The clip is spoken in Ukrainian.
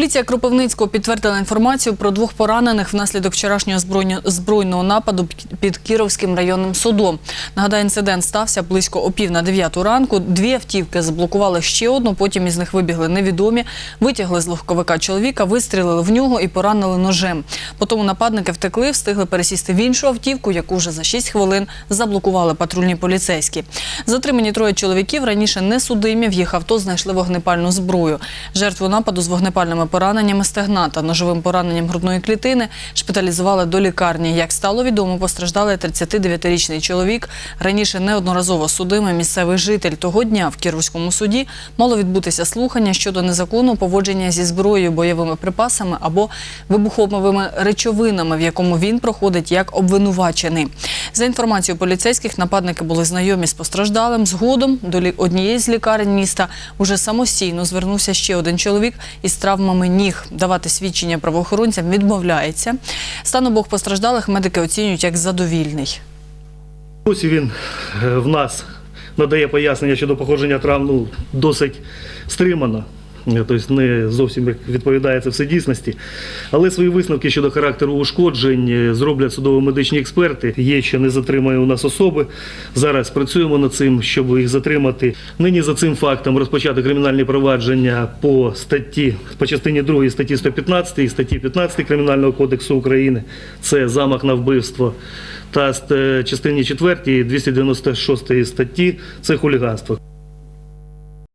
Поліція Кропивницького підтвердила інформацію про двох поранених внаслідок вчорашнього збройного нападу під Кіровським районним судом. Нагадаю, інцидент стався близько о пів на дев'яту ранку. Дві автівки заблокували ще одну, потім із них вибігли невідомі, витягли з легковика чоловіка, вистрілили в нього і поранили ножем. Потім нападники втекли, встигли пересісти в іншу автівку, яку вже за 6 хвилин заблокували патрульні поліцейські. Затримані троє чоловіків раніше не судимі. В їх авто знайшли вогнепальну зброю. Жертву нападу з вогнепальними пораненнями стегна та ножовим пораненням грудної клітини шпиталізували до лікарні. Як стало відомо, постраждалий 39-річний чоловік. Раніше неодноразово судимий місцевий житель того дня в Кіровському суді мало відбутися слухання щодо незаконного поводження зі зброєю, бойовими припасами або вибуховими речовинами, в якому він проходить як обвинувачений. За інформацією поліцейських, нападники були знайомі з постраждалим. Згодом до однієї з лікарень міста уже самостійно звернувся ще один чоловік із травмами ніг. Давати свідчення правоохоронцям відмовляється. Стан обох постраждалих медики оцінюють як задовільний. Ось він е, в нас надає пояснення щодо походження травм ну, досить стримано. Е, Тобто не зовсім відповідає це все дійсності. Але свої висновки щодо характеру ушкоджень е, зроблять судово-медичні експерти. Є ще не затримані у нас особи. Зараз працюємо над цим, щоб їх затримати. Нині за цим фактом розпочати кримінальні провадження по статті, по частині 2 статті 115 і статті 15 Кримінального кодексу України. Це замах на вбивство. Та ст- частині 4 296 статті це хуліганство.